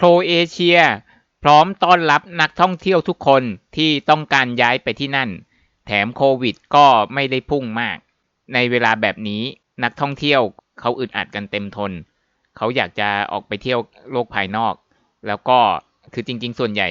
โครเอเชีย พร้อมต้อนรับนักท่องเที่ยวทุกคนที่ต้องการย้ายไปที่นั่น แถมโควิดก็ไม่ได้พุ่งมาก ในเวลาแบบนี้นักท่องเที่ยวเขาอึดอัดกันเต็มทน เขาอยากจะออกไปเที่ยวโลกภายนอก แล้วก็คือจริง ๆ ส่วนใหญ่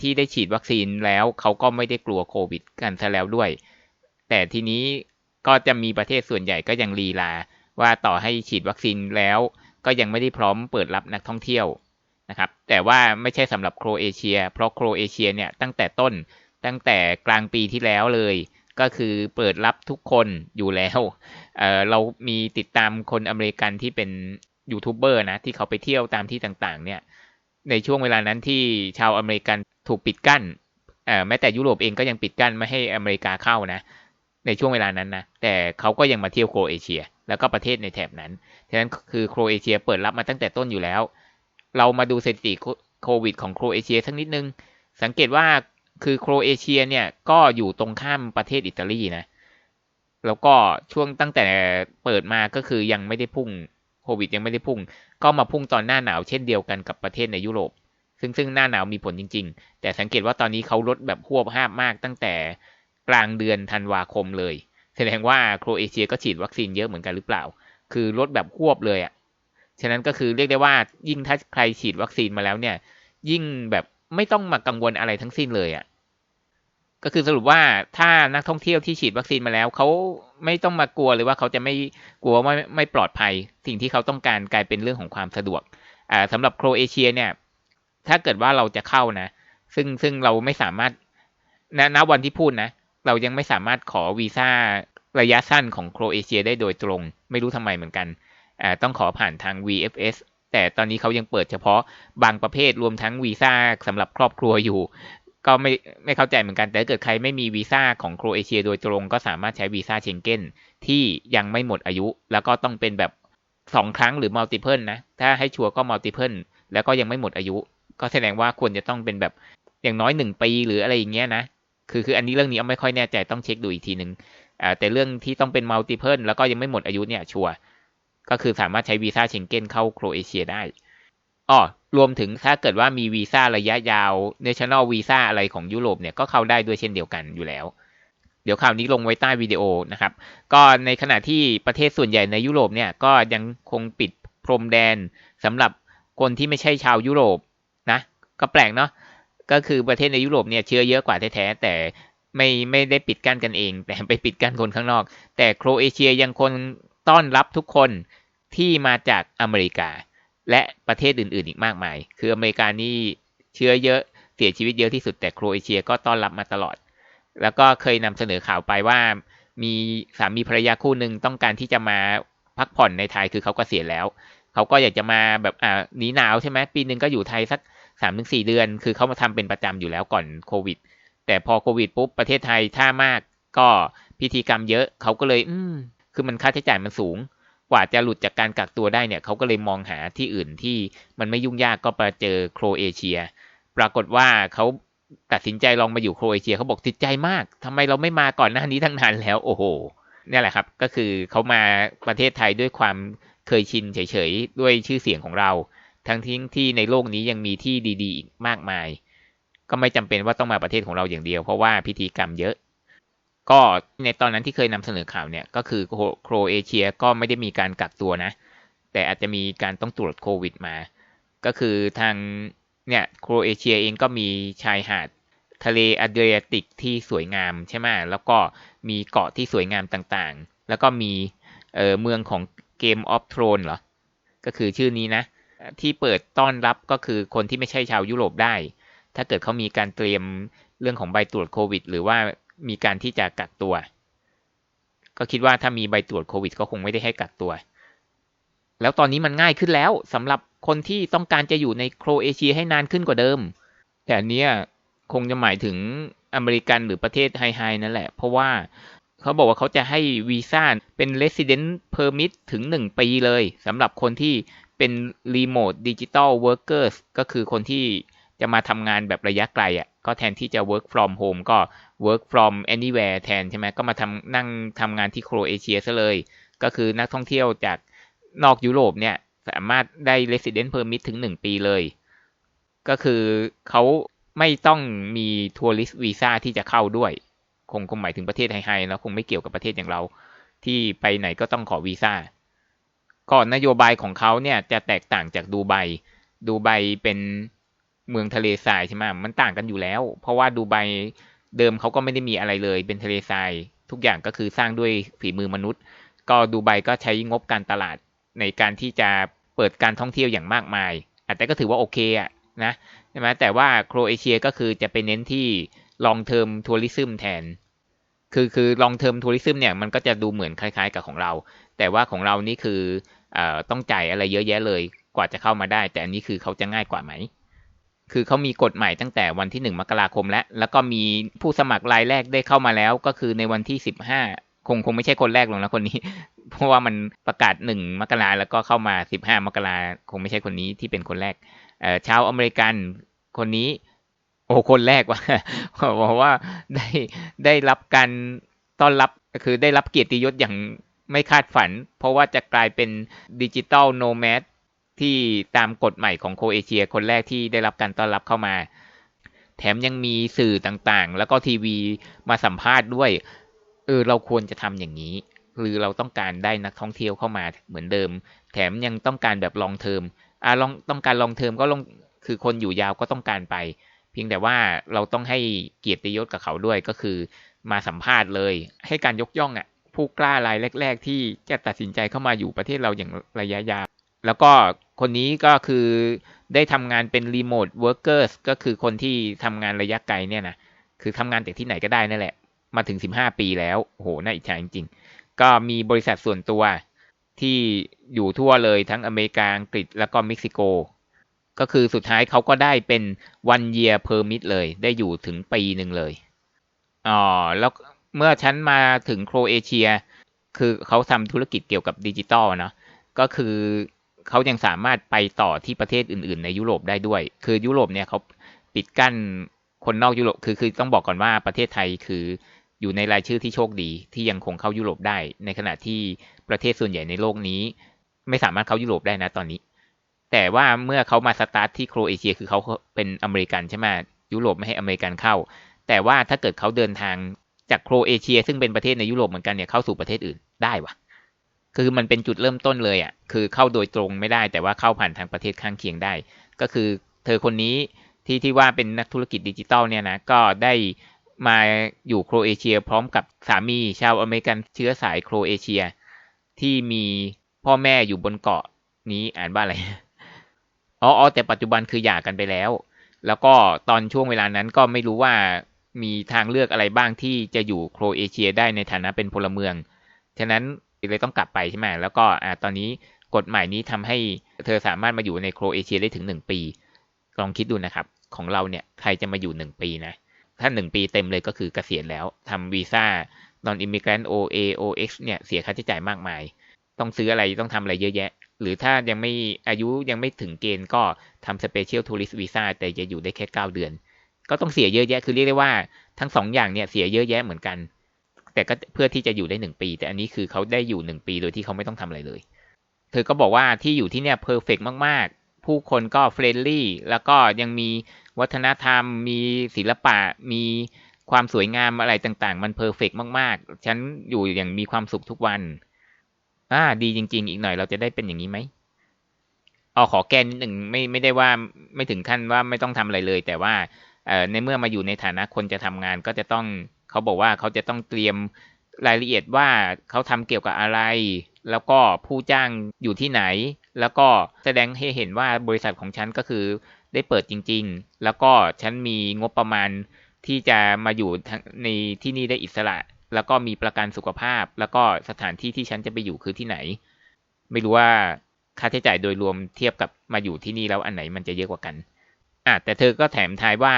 ที่ได้ฉีดวัคซีนแล้วเขาก็ไม่ได้กลัวโควิดกันซะแล้วด้วย แต่ทีนี้ก็จะมีประเทศส่วนใหญ่ก็ยังลีลา ว่าต่อให้ฉีดวัคซีนแล้ว ก็ยังไม่ได้พร้อมเปิดรับนักท่องเที่ยว นะครับ แต่ว่าไม่ใช่สำหรับโครเอเชีย เพราะโครเอเชียเนี่ยตั้งแต่ต้นตั้งแต่กลางปีที่แล้วเลย ก็คือเปิดรับทุกคนอยู่แล้วเเรามีติดตามคนอเมริกันที่เป็นยูทูบเบอร์นะ ที่เขาไปเที่ยวตามที่ต่างๆ เนี่ย ในช่วงเวลานั้นที่ชาวอเมริกันถูกปิดกั้นแม้แต่ยุโรปเองก็ยังปิดกั้นไม่ให้อเมริกาเข้านะ ในช่วงเวลานั้นนะ แต่เขาก็ยังมาเที่ยวโครเอเชีย แล้วก็ประเทศในแถบนั้น ฉะนั้นคือโครเอเชียเปิดรับมาตั้งแต่ต้นอยู่แล้ว เรามาดูสถิติโควิดของโครเอเชียสักนิดนึง สังเกตว่าคือโครเอเชียเนี่ยก็อยู่ตรงข้ามประเทศอิตาลีนะ แล้วก็ช่วงตั้งแต่เปิดมาก็คือยังไม่ได้พุ่งโควิดยังไม่ได้พุ่ง ก็มาพุ่งตอนหน้าหนาวเช่นเดียวกันกับประเทศในยุโรป ซึ่งซึ่งหน้าหนาวมีผลจริง ๆ แต่สังเกตว่าตอนนี้เขาลดแบบหวบห้ามมากตั้งแต่กลางเดือนธันวาคมเลย แสดงว่าโครเอเชียก็ฉีดวัคซีนเยอะเหมือนกันหรือเปล่า คือลดแบบควบเลยอะ่ะ ฉะนั้นก็คือเรียกได้ว่ายิ่งถ้าใครฉีดวัคซีนมาแล้วเนี่ย ยิ่งแบบไม่ต้องมากังวลอะไรทั้งสิ้นเลยอะ่ะก็คือสรุปว่าถ้านักท่องเที่ยวที่ฉีดวัคซีนมาแล้วเขาไม่ต้องมากลัวหรือว่าเขาจะไม่กลัวว่าไม่ปลอดภัย สิ่งที่เขาต้องการกลายเป็นเรื่องของความสะดวกอ่าสำหรับโครเอเชียเนี่ย ถ้าเกิดว่าเราจะเข้านะ ซึ่งซึ่งเราไม่สามารถณณวันที่พูดนะ เรายังไม่สามารถขอวีซ่าระยะสั้นของโครเอเชียได้โดยตรง ไม่รู้ทำไมเหมือนกัน ต้องขอผ่านทาง VFS แต่ตอนนี้เขายังเปิดเฉพาะบางประเภทรวมทั้งวีซ่าสำหรับครอบครัวอยู่ ก็ไม่ไม่เข้าใจเหมือนกัน แต่ถ้าเกิดใครไม่มีวีซ่าของโครเอเชียโดยตรงก็สามารถใช้วีซ่าเชงเก้นที่ยังไม่หมดอายุ แล้วก็ต้องเป็นแบบสองครั้งหรือมัลติเพิลนะ ถ้าให้ชัวร์ก็มัลติเพิลแล้วก็ยังไม่หมดอายุ ก็แสดงว่าควรจะต้องเป็นแบบอย่างน้อยหนึ่งปีหรืออะไรอย่างเงี้ยนะคือคืออันนี้เรื่องนี้เอาไม่ค่อยแน่ใจต้องเช็คดูอีกทีหนึ่งแต่เรื่องที่ต้องเป็นมัลติเพิลแล้วก็ยังไม่หมดอายุเนี่ยชัวร์ ก็คือสามารถใช้วีซ่าเชงเก้นเข้าโครเอเชียได้อ๋อรวมถึงถ้าเกิดว่ามีวีซ่าระยะยาว National Visa อะไรของยุโรปเนี่ยก็เข้าได้ด้วยเช่นเดียวกันอยู่แล้ว เดี๋ยวข่าวนี้ลงไว้ใต้วิดีโอนะครับ ก็ในขณะที่ประเทศส่วนใหญ่ในยุโรปเนี่ยก็ยังคงปิดพรมแดนสำหรับคนที่ไม่ใช่ชาวยุโรปนะก็แปลกเนาะก็คือประเทศในยุโรปเนี่ยเชื้อเยอะกว่าแท้ๆแต่ไม่ไม่ได้ปิดกั้นกันเอง แต่ไปปิดกั้นคนข้างนอก แต่โครเอเชียยังคน ต้อนรับทุกคนที่มาจากอเมริกา และประเทศอื่น ๆ อีกมากมาย คืออเมริกานี่เชื้อเยอะเสียชีวิตเยอะที่สุดแต่โครเอเชียก็ต้อนรับมาตลอด แล้วก็เคยนำเสนอข่าวไปว่า มีสามีภรรยาคู่หนึ่งต้องการที่จะมาพักผ่อนในไทยคือเขาก็เสียแล้ว เขาก็อยากจะมาแบบอ่าหนีหนาวใช่ไหมปีหนึ่งก็อยู่ไทยสักสามถึงสี่เดือน คือเขามาทำเป็นประจำอยู่แล้วก่อนโควิด แต่พอโควิดปุ๊บประเทศไทยท่ามากก็พิธีกรรมเยอะเขาก็เลย อืม คือมันค่าใช้จ่ายมันสูง กว่าจะหลุดจากการกักตัวได้เนี่ยเขาก็เลยมองหาที่อื่นที่มันไม่ยุ่งยากก็ไปเจอโครเอเชีย ปรากฏว่าเขาตัดสินใจลองมาอยู่โครเอเชียเขาบอกติดใจมากทำไมเราไม่มาก่อนหน้านี้ทั้งนานแล้ว โอ้โหนี่แหละครับ ก็คือเขามาประเทศไทยด้วยความเคยชินเฉยๆ ด้วยชื่อเสียงของเรา ทั้งที่ที่ในโลกนี้ยังมีที่ดีๆ อีกมากมาย ก็ไม่จำเป็นว่าต้องมาประเทศของเราอย่างเดียว เพราะว่าพิธีกรรมเยอะ ก็ในตอนนั้นที่เคยนำเสนอข่าวเนี่ย ก็คือโครเอเชียก็ไม่ได้มีการกักตัวนะ แต่อาจจะมีการต้องตรวจโควิดมา ก็คือทางเนี่ยโครเอเชียเองก็มีชายหาดทะเลอเดรียติกที่สวยงามใช่ไหมแล้วก็มีเกาะที่สวยงามต่างๆ แล้วก็มีเออเมืองของเกมออฟทรอนเหรอ ก็คือชื่อนี้นะ ที่เปิดต้อนรับก็คือคนที่ไม่ใช่ชาวยุโรปได้ ถ้าเกิดเขามีการเตรียมเรื่องของใบตรวจโควิด หรือว่า มีการที่จะกักตัว ก็คิดว่าถ้ามีใบตรวจโควิด ก็คงไม่ได้ให้กักตัว แล้วตอนนี้มันง่ายขึ้นแล้วสำหรับคนที่ต้องการจะอยู่ในโครเอเชียให้นานขึ้นกว่าเดิม แต่อันนี้คงจะหมายถึงอเมริกันหรือประเทศไฮๆนั่นแหละ เพราะว่าเขาบอกว่าเขาจะให้วีซ่าเป็น resident permit ถึง 1 ปีเลยสำหรับคนที่เป็น remote digital workers ก็คือคนที่ จะมาทำงานแบบระยะไกลอะ่ะก็แทนที่จะ work from home ก็ work from anywhere แทนใช่ไหมก็มาทำนั่งทำงานที่โครเอเชียซะเลย ก็คือนักท่องเที่ยวจากนอกยุโรปเนี่ยสามารถได้ resident permit ถึง 1 ปีเลย ก็คือเขาไม่ต้องมีทัวริสวีซ่าที่จะเข้าด้วย คงคงหมายถึงประเทศไทยๆแล้วคงไม่เกี่ยวกับประเทศอย่างเรา ที่ไปไหนก็ต้องขอวีซ่าก่อนนโยบายของเขาเนี่ยจะแตกต่างจากดูไบดูไบเป็น เมืองทะเลทรายใช่ไหมมันต่างกันอยู่แล้ว เพราะว่าดูไบเดิมเขาก็ไม่ได้มีอะไรเลย เป็นทะเลทรายทุกอย่างก็คือสร้างด้วยฝีมือมนุษย์ ก็ดูไบก็ใช้งบการตลาดในการที่จะเปิดการท่องเที่ยวอย่างมากมายแต่ก็ถือว่าโอเคอะนะใช่ไหมแต่ว่าโครเอเชียก็คือจะไปเน้นที่ลองเทอมทัวริซึมแทน คือคือลองเทอมทัวริซึมเนี่ยมันก็จะดูเหมือนคล้ายๆกับของเรา แต่ว่าของเรานี่คืออต้องจ่ายอะไรเยอะแยะเลยกว่าจะเข้ามาได้ แต่อันนี้คือเขาจะง่ายกว่าไหม คือเขามีกฎใหม่ตั้งแต่วันที่หนึ่งมกราคมแล้ว แล้วก็มีผู้สมัครรายแรกได้เข้ามาแล้ว ก็คือในวันที่สิบห้าคงคงไม่ใช่คนแรกหรอกนะคนนี้ เพราะว่ามันประกาศหนึ่งมกราแล้วก็เข้ามาสิบห้ามกราคงไม่ใช่คนนี้ที่เป็นคนแรกเอ่อชาวอเมริกันคนนี้ โอ้คนแรกว่าบอกว่าได้ได้รับการต้อนรับคือได้รับเกียรติยศอย่างไม่คาดฝัน เพราะว่าจะกลายเป็นดิจิตอลโนแมด ที่ตามกฎใหม่ของโคเอเชีย คนแรกที่ได้รับการต้อนรับเข้ามา แถมยังมีสื่อต่างๆ แล้วก็ทีวีมาสัมภาษณ์ด้วย เออเราควรจะทำอย่างนี้ หรือเราต้องการได้นักท่องเที่ยวเข้ามาเหมือนเดิม แถมยังต้องการแบบลองเทอมอ่าลองต้องการลองเทอมก็ลงคือคนอยู่ยาวก็ต้องการไป เพียงแต่ว่าเราต้องให้เกียรติยศกับเขาด้วยก็คือ มาสัมภาษณ์เลย ให้การยกย่องอะผู้กล้ารายแรก ๆ ที่จะตัดสินใจเข้ามาอยู่ประเทศเราอย่างระยะยาว แล้วก็คนนี้ก็คือได้ทำงานเป็นรีโมทเวิร์กเกอร์สก็คือคนที่ทำงานระยะไกลเนี่ยนะคือทำงานจากที่ไหนก็ได้นั่นแหละ มาถึง 15 ปีแล้วโโหน่าอิจฉาจริง ๆ ก็มีบริษัทส่วนตัวที่อยู่ทั่วเลยทั้งอเมริกาอังกฤษแล้วก็เม็กซิโก ก็คือสุดท้ายเขาก็ได้เป็น one year permit เลยได้อยู่ถึงปีหนึ่งเลยอ๋อแล้วเมื่อฉันมาถึงโครเอเชีย คือเขาทำธุรกิจเกี่ยวกับดิจิตอลเนาะก็คือ เขายังสามารถไปต่อที่ประเทศอื่น ๆ ในยุโรปได้ด้วย คือยุโรปเนี่ยเขาปิดกั้นคนนอกยุโรป คือคือต้องบอกก่อนว่าประเทศไทยคืออยู่ในรายชื่อที่โชคดีที่ยังคงเข้ายุโรปได้ ในขณะที่ประเทศส่วนใหญ่ในโลกนี้ ไม่สามารถเข้ายุโรปได้นะตอนนี้ แต่ว่าเมื่อเขามาสตาร์ทที่โครเอเชีย คือเขาเป็นอเมริกันใช่ไหมยุโรปไม่ให้อเมริกันเข้า แต่ว่าถ้าเกิดเขาเดินทางจากโครเอเชีย ซึ่งเป็นประเทศในยุโรปเหมือนกันเนี่ยเข้าสู่ประเทศอื่นได้วะ คือมันเป็นจุดเริ่มต้นเลยอะ่ะ คือเข้าโดยตรงไม่ได้ แต่ว่าเข้าผ่านทางประเทศข้างเคียงได้ ก็คือเธอคนนี้ที่ที่ว่าเป็นนักธุรกิจดิจิตอลเนี่ยนะก็ได้มาอยู่โครเอเชีย พร้อมกับสามีชาวอเมริกันเชื้อสายโครเอเชีย ที่มีพ่อแม่อยู่บนเกาะนี้อ่านว่าอะไรอ๋อแต่ปัจจุบันคือหย่ากันไปแล้ว แล้วก็ตอนช่วงเวลานั้นก็ไม่รู้ว่ามีทางเลือกอะไรบ้างที่จะอยู่โครเอเชียได้ในฐานะเป็นพลเมือง ฉะนั้น เลยต้องกลับไปใช่ไหมแล้วก็อ่าตอนนี้กฎหมายนี้ทำให้เธอสามารถมาอยู่ในโครเอเชียได้ถึงหนึ่งปี ลองคิดดูนะครับ ของเราเนี่ยใครจะมาอยู่หนึ่งปีนะ ถ้าหนึ่งปีเต็มเลยก็คือเกษียณแล้วทำวีซ่านอนอิมิเกรนต์ OA OX เนี่ยเสียค่าใช้จ่ายมากมาย ต้องซื้ออะไรต้องทำอะไรเยอะแยะ หรือถ้ายังไม่อายุยังไม่ถึงเกณฑ์ก็ทำสเปเชียลทัวริสต์วีซ่าแต่จะอยู่ได้แค่เก้าเดือน ก็ต้องเสียเยอะแยะคือเรียกได้ว่าทั้งสองอย่างเนี่ยเสียเยอะแยะเหมือนกัน แต่ก็เพื่อที่จะอยู่ได้หนึ่งปี แต่อันนี้คือเขาได้อยู่หนึ่งปีโดยที่เขาไม่ต้องทำอะไรเลย เธอก็บอกว่าที่อยู่ที่เนี่ยเพอร์เฟกมากๆ ผู้คนก็เฟรนลี่ แล้วก็ยังมีวัฒนธรรม มีศิลปะ มีความสวยงามอะไรต่างๆ มันเพอร์เฟกมากๆ ฉันอยู่อย่างมีความสุขทุกวัน อ่า ดีจริง ๆ อีกหน่อยเราจะได้เป็นอย่างนี้ไหมเอาขอแก้นิดหนึ่งไม่ไม่ได้ว่าไม่ถึงขั้นว่าไม่ต้องทำอะไรเลย แต่ว่าเอ่อในเมื่อมาอยู่ในฐานะคนจะทำงานก็จะต้อง เขาบอกว่าเขาจะต้องเตรียมรายละเอียดว่าเขาทำเกี่ยวกับอะไร แล้วก็ผู้จ้างอยู่ที่ไหน แล้วก็แสดงให้เห็นว่าบริษัทของฉันก็คือได้เปิดจริง ๆ แล้วก็ฉันมีงบประมาณที่จะมาอยู่ในที่นี่ได้อิสระ แล้วก็มีประกันสุขภาพ แล้วก็สถานที่ที่ฉันจะไปอยู่คือที่ไหน ไม่รู้ว่าค่าใช้จ่ายโดยรวมเทียบกับมาอยู่ที่นี่แล้วอันไหนมันจะเยอะกว่ากันอะแต่เธอก็แถมทายว่า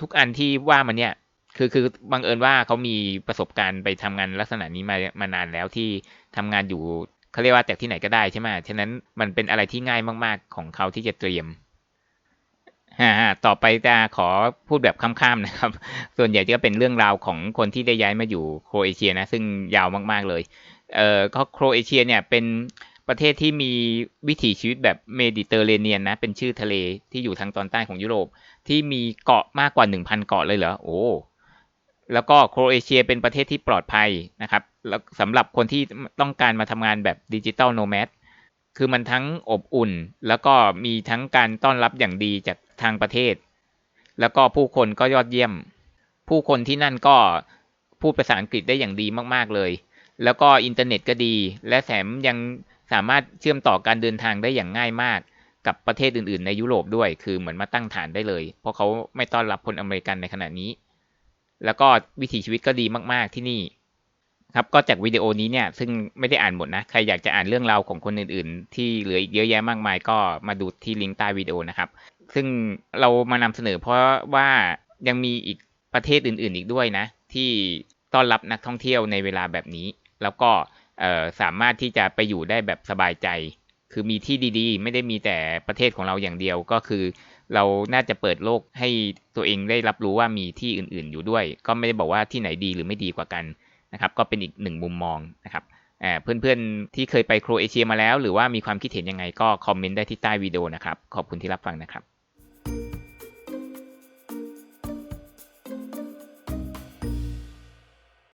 ทุกอันที่ว่ามันเนี่ย คือคือบังเอิญว่าเขามีประสบการณ์ไปทำงานลักษณะนี้มามานานแล้วที่ทำงานอยู่เขาเรียกว่าจากที่ไหนก็ได้ใช่ไหมฉะนั้นมันเป็นอะไรที่ง่ายมาก ๆ ของเขาที่จะเตรียมฮ่าต่อไปจะขอพูดแบบข้ามๆนะครับ ส่วนใหญ่จะเป็นเรื่องราวของคนที่ได้ย้ายมาอยู่โครเอเชียนะ ซึ่งยาวมากๆเลย เอ่อก็โครเอเชียเนี่ยเป็นปประเทศที่มีวิถีชีวิตแบบเมดิเตอร์เรเนียนนะ เป็นชื่อทะเลที่อยู่ทางตอนใต้ของยุโรป ที่มีเกาะมากกว่า 1,000 เกาะเลยเหรอ โอ้ แล้วก็โครเอเชียเป็นประเทศที่ปลอดภัยนะครับแล้วสำหรับคนที่ต้องการมาทำงานแบบดิจิตอลโนแมดคือมันทั้งอบอุ่น แล้วก็มีทั้งการต้อนรับอย่างดีจากทางประเทศ แล้วก็ผู้คนก็ยอดเยี่ยม ผู้คนที่นั่นก็พูดภาษาอังกฤษได้อย่างดีมาก ๆ เลย แล้วก็อินเทอร์เน็ตก็ดี และแถมยังสามารถเชื่อมต่อการเดินทางได้อย่างง่ายมาก กับประเทศอื่น ๆ ในยุโรปด้วย คือเหมือนมาตั้งฐานได้เลย เพราะเขาไม่ต้อนรับคนอเมริกันในขณะนี้ แล้วก็วิถีชีวิตก็ดีมาก ๆที่นี่ครับก็จากวิดีโอนี้เนี่ยซึ่งไม่ได้อ่านหมดนะ ใครอยากจะอ่านเรื่องราวของคนอื่นๆ ที่เหลืออีกเยอะแยะมากมาย ก็มาดูที่ลิงก์ใต้วิดีโอนะครับ ซึ่งเรามานำเสนอเพราะว่ายังมีอีกประเทศอื่นๆ อีกด้วยนะ ที่ต้อนรับนักท่องเที่ยวในเวลาแบบนี้ แล้วก็สามารถที่จะไปอยู่ได้แบบสบายใจ คือมีที่ดีๆ ไม่ได้มีแต่ประเทศของเราอย่างเดียวก็คือ เราน่าจะเปิดโลกให้ตัวเองได้รับรู้ว่ามีที่อื่นๆอยู่ด้วย ก็ไม่ได้บอกว่าที่ไหนดีหรือไม่ดีกว่ากันนะครับก็เป็นอีกหนึ่งมุมมองนะครับเพื่อนๆที่เคยไปโครเอเชียมาแล้ว หรือว่ามีความคิดเห็นยังไงก็คอมเมนต์ได้ที่ใต้วิดีโอนะครับ ขอบคุณที่รับฟังนะครับ